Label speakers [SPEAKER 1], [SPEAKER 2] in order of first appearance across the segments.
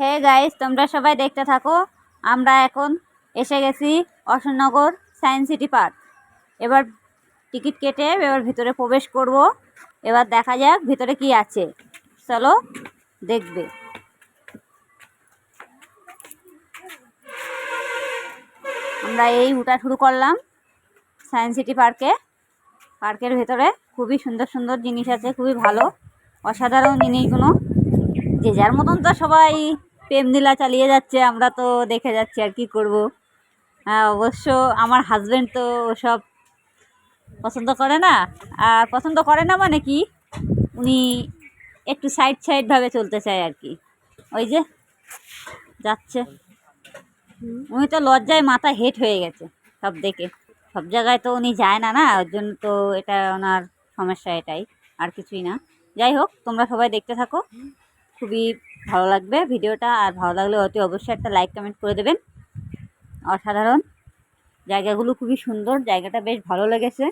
[SPEAKER 1] Hey guys তোমরা সবাই দেখতে থাকো। আমরা এখন এসে গেছি অশোকনগর সায়েন্স সিটি পার্ক এবার টিকিট কেটে এবার ভিতরে প্রবেশ করব। এবার দেখা যাক ভিতরে কি আছে। চলো, দেখবে। আমরা এই উঠা শুরু করলাম সায়েন্স সিটি পার্কে পার্কের ভেতরে খুবই সুন্দর সুন্দর জিনিস আছে, খুবই ভালো। অসাধারণ জিনিসগুলো। যে যার মতন তো সবাই প্রেম লীলা চালিয়ে যাচ্ছে, আমরা তো দেখে যাচ্ছি আর কি করব। হ্যাঁ অবশ্য আমার হাজব্যান্ড তো সব পছন্দ করে না। আর পছন্দ করে না মানে কি? উনি একটু সাইড সাইডভাবে চলতে চায় আর কি। ওই যে যাচ্ছে। উনি তো লজ্জায় মাথা হেট হয়ে গেছে সব দেখে। সব জায়গায় তো উনি যায় না না, ওর জন্য তো এটা ওনার সমস্যা এটাই, আর কিছুই না। যাই হোক, তোমরা সবাই দেখতে থাকো। খুবই ভালো লাগবে ভিডিওটা, আর ভালো লাগলে অতি অবশ্যই একটা লাইক কমেন্ট করে দেবেন। অসাধারণ। জায়গাগুলো খুবই সুন্দর, জায়গাটা বেশ ভালো লেগেছে।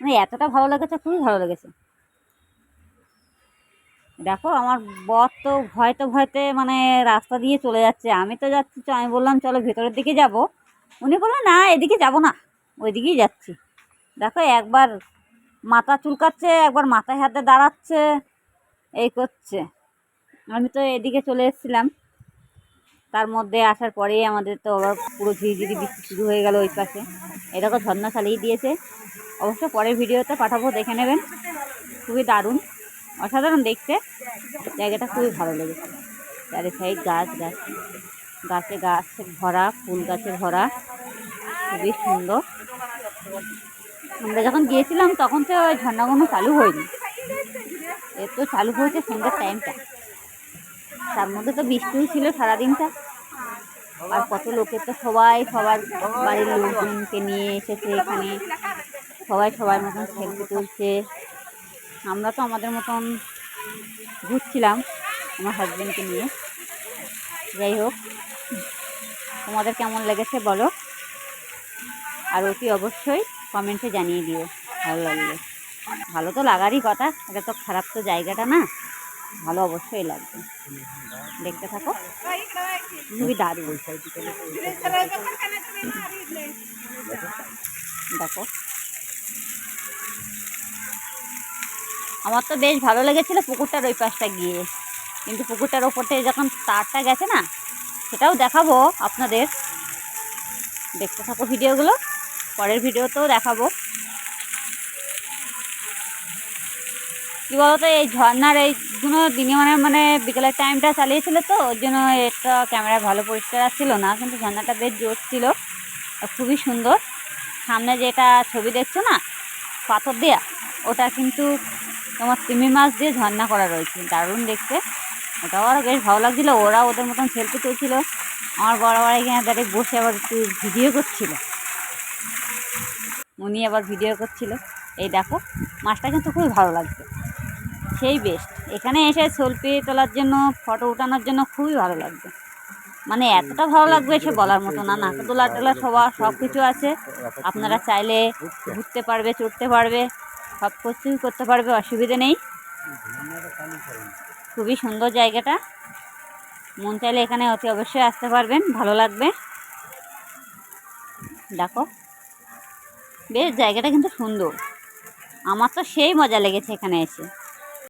[SPEAKER 1] মানে এতটা ভালো লেগেছে, খুবই ভালো লেগেছে। দেখো, আমার বর তো ভয়তে ভয়তে মানে রাস্তা দিয়ে চলে যাচ্ছে। আমি তো যাচ্ছি আমি বললাম, চলো ভেতরের দিকে যাব। উনি বলল, না, এদিকে যাব না, ওইদিকেই যাচ্ছি। দেখো, একবার মাথা চুলকাচ্ছে, একবার মাথায় হাতে দাঁড়াচ্ছে, এই করছে। আমি তো এদিকে চলে এসেছিলাম। তার মধ্যে আসার পরেই আমাদের তো আবার পুরো ঝিরিঝিরি বৃষ্টি শুরু হয়ে গেল ওই পাশে। এরকম ঝর্ণা চালিয়ে দিয়েছে। অবশ্য পরের ভিডিওতে পাঠাবো, দেখে নেবেন। খুবই দারুণ। অসাধারণ দেখতে। জায়গাটা খুবই ভালো লেগেছে। চারি সাইড গাছ গাছ। গাছে গাছে ভরা, ফুল গাছে ভরা। খুবই সুন্দর। আমরা যখন গিয়েছিলাম, তখন তো ওই ঝর্ণাগুলো চালু হয়নি। এ তো চালু হয়েছে সন্ধ্যের টাইমটা তার মধ্যে তো বৃষ্টিও ছিল সারাদিনটা। আর কত লোকে তো সবাই, সবার বাড়ির লোকজনকে নিয়ে এসেছে এখানে। সবাই সবার মতন সেলফি তুলছে। আমরা তো আমাদের মতন ঘুরছিলাম আমার হাজব্যান্ডকে নিয়ে। যাই হোক, তোমাদের কেমন লেগেছে বলো? আর অতি অবশ্যই কমেন্টে জানিয়ে দিও, ভালো লাগলে। ভালো তো লাগারই কথা, এটা তো খারাপ তো জায়গাটা না। ভালো অবশ্যই লাগবে। দেখতে থাকো। খুবই দারুণ। দেখো। আমার তো বেশ ভালো লেগেছিলো পুকুরটার ওই পাশটা গিয়ে। কিন্তু পুকুরটার ওপর থেকে যখন তারটা গেছে না, সেটাও দেখাবো আপনাদের। দেখতে থাকো ভিডিওগুলো। পরের ভিডিওতেও দেখাবো। কী বলতো, এই ঝর্নার এইগুলো দিনে মানে মানে বিকেলের টাইমটা চালিয়েছিল তো, ওর জন্য এটা ক্যামেরা ভালো পরিষ্কার আসছিল না, কিন্তু ঝর্নাটা বেশ জোর ছিল। খুবই সুন্দর। সামনে যেটা ছবি দেখছ না, পাথর দেয়া, ওটা কিন্তু তোমার তিমি মাছ দিয়ে ঝর্ণা করা রয়েছে, দারুণ দেখতে। ওটাও আরও বেশ ভালো লাগছিল, ওরা ওদের মতন সেলফি তুলছিল। আমার বড় বড় এখানে দাঁড়িয়ে বসে আবার একটু ভিডিও করছিল। উনি আবার ভিডিও করছিল। এই দেখো, মাছটা কিন্তু খুবই ভালো লাগছে। সেই বেস্ট এখানে এসে সেলফি তোলার জন্য ফটো ওঠানোর জন্য খুবই ভালো লাগবে। মানে এতটা ভালো লাগবে সে বলার মতো না। নাকা তোলা টোলা সবার সব কিছু আছে। আপনারা চাইলে ঘুরতে পারবে, চড়তে পারবে সব কিছুই করতে পারবে, অসুবিধে নেই। খুবই সুন্দর জায়গাটা। মন চাইলে এখানে অতি অবশ্যই আসতে পারবেন, ভালো লাগবে। দেখো। বেশ, জায়গাটা কিন্তু সুন্দর। আমার তো সেই মজা লেগেছে এখানে এসে।